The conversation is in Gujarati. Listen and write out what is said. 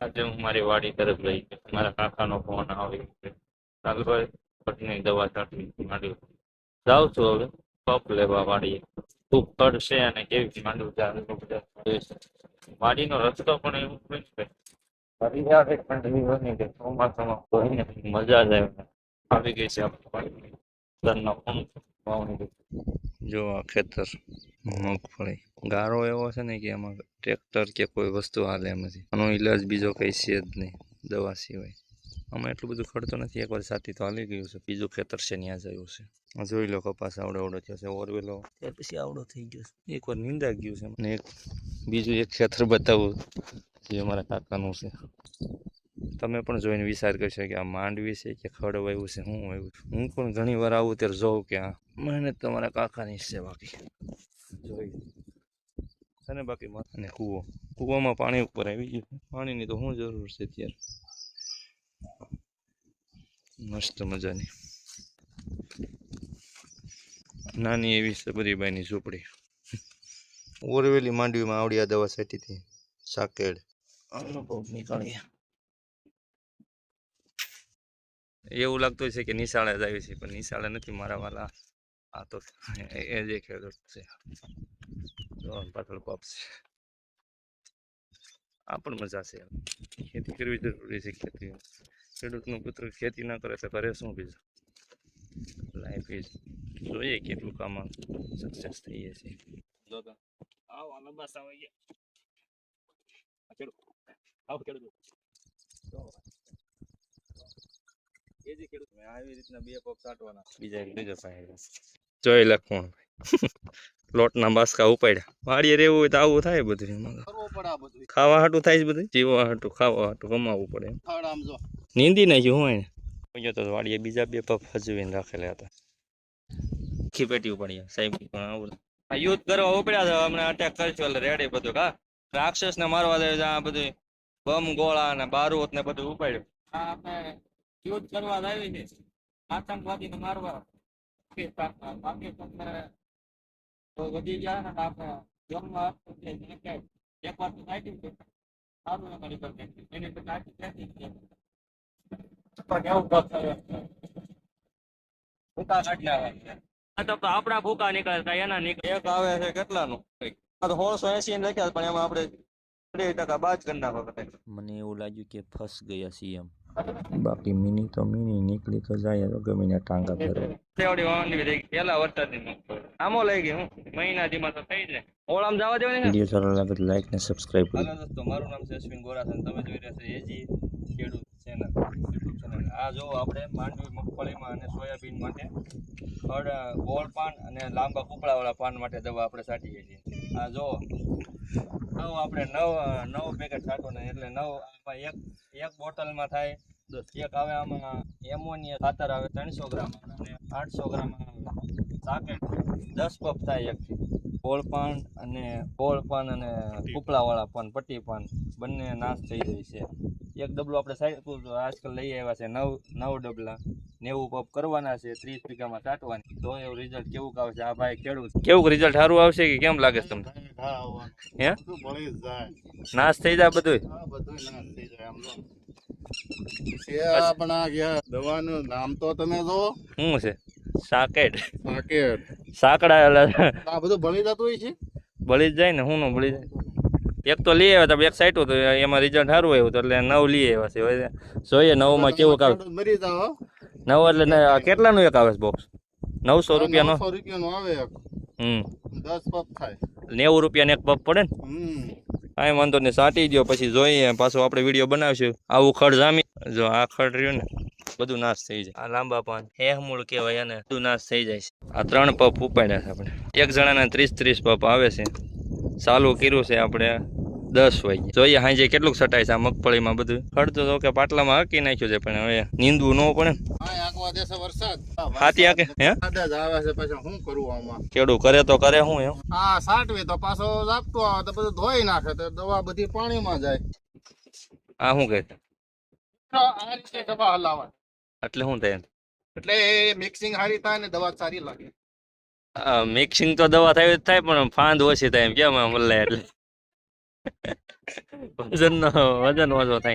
આજે હું મારી વાડી તરફ લઈ ગયો. મારા કાકાનો ફોન આવી પટની દવા છાંટવી માંડ્યું જાઉં છું હવે પપ લેવા વાડીએ. ખૂબ પડશે અને કેવી માંડવું ચાલે બધા વાડીનો રસ્તો પણ એવું હોય છે. ચોમાસામાં કોઈને મજા જ આવી. ગઈ છે આપણી વાડી ફોન વાવણી જો આ ખેતર મગફળી ગારો એવો છે ને કે એમાં ટ્રેક્ટર કે કોઈ વસ્તુ હાલે એમ નથી આનો ઈલાજ બીજો કંઈ છે જ નહીં દવા સિવાય. આમાં એટલું બધું ખડતો નથી એકવાર સાથી તો હાલી ગયું છે. બીજું ખેતર છે ત્યાં જયું છે. જોઈ લો કપાસ આવડો આવડો થયો છે ઓરવેલો. ત્યાર પછી આવડો થઈ ગયો છે. એકવાર નિંદા ગયું છે અને એક બીજું એક ખેતર બતાવું જે અમારા કાકાનું છે. તમે પણ જોઈને વિચાર કરશો કે આ માંડવી છે કે ખડ વાવ્યું છે હું આવ્યું છે. હું પણ ઘણી વાર આવું ત્યારે જોઉં કે આ મહેનત તમારા કાકાની છે બાકી. જોઈ છે ને બાકી અને કૂવો. કૂવામાં પાણી ઉપર આવી ગયું પાણીની તો શું જરૂર છે અત્યારે? મસ્ત મજાની. નાની એવી સબરીબાઈની ઝૂંપડી. ઓરવેલી માંડવીમાં આવડી આ દવા છાંટી હતી. સાકેડ. નીકળીએ. એવું લાગતું છે કે નિશાળે જ આવી છે પણ નિશાળે નથી મારા વાલા. આ તો એ એ જે ખેડૂત છે. જો આમ પાછળ પપ છે આ પણ મજા છે ખેતી કરવી જરૂરી છે ખેતી ખેડૂતનો પુત્ર ખેતી ના કરે તો કરે શું બીજું લાઈફ ઇઝ જોઈએ કેટલું કામ સક્સેસ થઈએ છીએ જો તો આવો આનો બસ આવે ગયા આ ખેડૂત આવો ખેડૂત જો. એ જે ખેડૂત મેં આવી રીતના બે પગ સાટવાના બીજા એક બીજો પાસે જોઈ લખું લોટના બાસકા ઉપાડ્યા. વાડીએ રહેવું હોય તો આવું થાય બધું એમાં. ખાવા હાટું થાય છે બધું? જીવવા હાટું ખાવા હાટું કમાવવું પડે નીંદી નાખ્યું હોય ને તો વાડીએ બીજા બે પફ હજવીને રાખેલા હતા. ખીપેટી ઉપાડ્યા સાહેબ યુદ્ધ કરવા ઉપડ્યા છે હમણાં અટેક કરશું એટલે રેડી બધું કા? રાક્ષસ ને મારવા દે આ બધું બમ ગોળા ને બારૂદ ને બધું ઉપાડ્યું. આ આપણે યુદ્ધ કરવા લાવી છે આતંકવાદીને મારવા. વધી ને આપણે જમવા એક વાર તો સારું એની નાખી કરે ભૂકા કાઢી નાખે આ તો આપણા ભૂકા નીકળે કાંઈ એના નીકળે એક આવે છે કેટલાનું? આ તો સોળસો એસી ને લખ્યા પણ એમાં આપણે ત્રીસ ટકા બાદ કરી નાખો મને એવું લાગ્યું કે ફસ ગયા સીએમ બાકી મિની તો મિની નીકળી તો જાય તો ગમે ને ટાંગા ભરે પેલા વરસાદની મગફળી. આમો લઈ ગઈ હું. મહિના દીમાં તો થઈ જાય. ઓળામ જવા દેવાની ને વીડિયો સારો લાગે તો લાઈક ને સબસ્ક્રાઇબ કરો. દોસ્તો મારું નામ છે અશ્વિન ગોરાસન તમે જોઈ રહ્યા છો એજી ખેડૂત ચેનલ યુટ્યુબ ચેનલ આ જો આપણે માંડવી મગફળીમાં અને સોયાબીન માટે ખડ ગોળ પાન અને લાંબા કૂપળાવાળા પાન માટે દવા આપણે છાંટીએ છીએ. આ જો નવ આપણે નવ નવ પેકેટ છાંટવાના એટલે નવ આમાં એક એક બોટલમાં થાય એક આવે આમાં એમોનિયા ખાતર આવે ત્રણસો ગ્રામ. અને આઠસો ગ્રામ સાકેટ દસ પપ થાય એક ગોળ પાન અને ગોળ પાન અને કૂપળાવાળા પાન. પટ્ટી પાન બંને નાશ થઈ જાય છે. એક ડબલો આપણે સાઈડ આજકાલ લઈ આવ્યા છે નવ નવ ડબલા. નેવું પપ કરવાના છે ત્રીસ વીઘામાં છાંટવાની તો એવું રિઝલ્ટ કેવું આવે છે આ ભાઈ ખેડૂત. કેવું રિઝલ્ટ સારું આવશે કે કેમ લાગે છે તમને? હે? નાશ થઈ જાય બધું બધું નાશ થઈ જાય આમ દવાનું નામ તો તમે જો શું છે? સાકેટ પાકેટ સાકડા એટલે આ બધું ભળી જતું હોય છે? ભળી જાય ને હું નો ભળી જાય. એક તો લઈ આવ્યા હતા એક સાઈટ હતું એમાં રિઝલ્ટ સારું આવ્યું હતું એટલે નવ લઈ આવ્યા છે. જોઈએ નવમાં કેવું આવે મરી જાવ નવ એટલે ને કેટલાનું એક આવે છે બોક્સ નવસો રૂપિયાનો? નવસો રૂપિયાનો આવે એક. હમ. દસ પપ થાય. નેવું રૂપિયાને એક પપ પડે ને? કાંઈ વાંધો નહીં સાટી દો પછી જોઈએ પાછો આપણે વીડિયો બનાવીશું. આવું ખડ જામી. જો આ ખડ રહ્યું ને બધું નાશ થઈ જાય. આ લાંબા પાન. હેહમૂળ કહેવાય અને બધું નાશ થઈ જાય છે. આ ત્રણ પપ ઉપાડ્યા છે આપણે. એક જણાના ત્રીસ ત્રીસ પપ આવે છે. ચાલુ કર્યું છે આપણે દસ વાગે જોઈએ હાજે કેટલું સટાય છે આ મગફળીમાં બધું. ખડતો તો કે પાટલામાં હકી નાખ્યું છે પણ હવે નીંદવું ન પડે. ને હા વરસાદ. હાથી આકે હે? આવે છે પછી શું કરવું આમાં? ખેડૂત કરે તો કરે હું એમ. હા સાટવી તો પાછો ઝાપટું આવે તો બધું ધોઈ નાખે તો દવા બધી પાણીમાં જાય. આ શું કહે આ રીતે દવા હલાવાય. એટલે શું થાય એટલે મિક્સિંગ સારી થાય ને દવા સારી લાગે. મિક્સિંગ તો દવા થાય જ થાય પણ ફાંદ ઓછી થાય એમ કેમ મલ્લે એટલે? વજન વજન ઓછો થાય.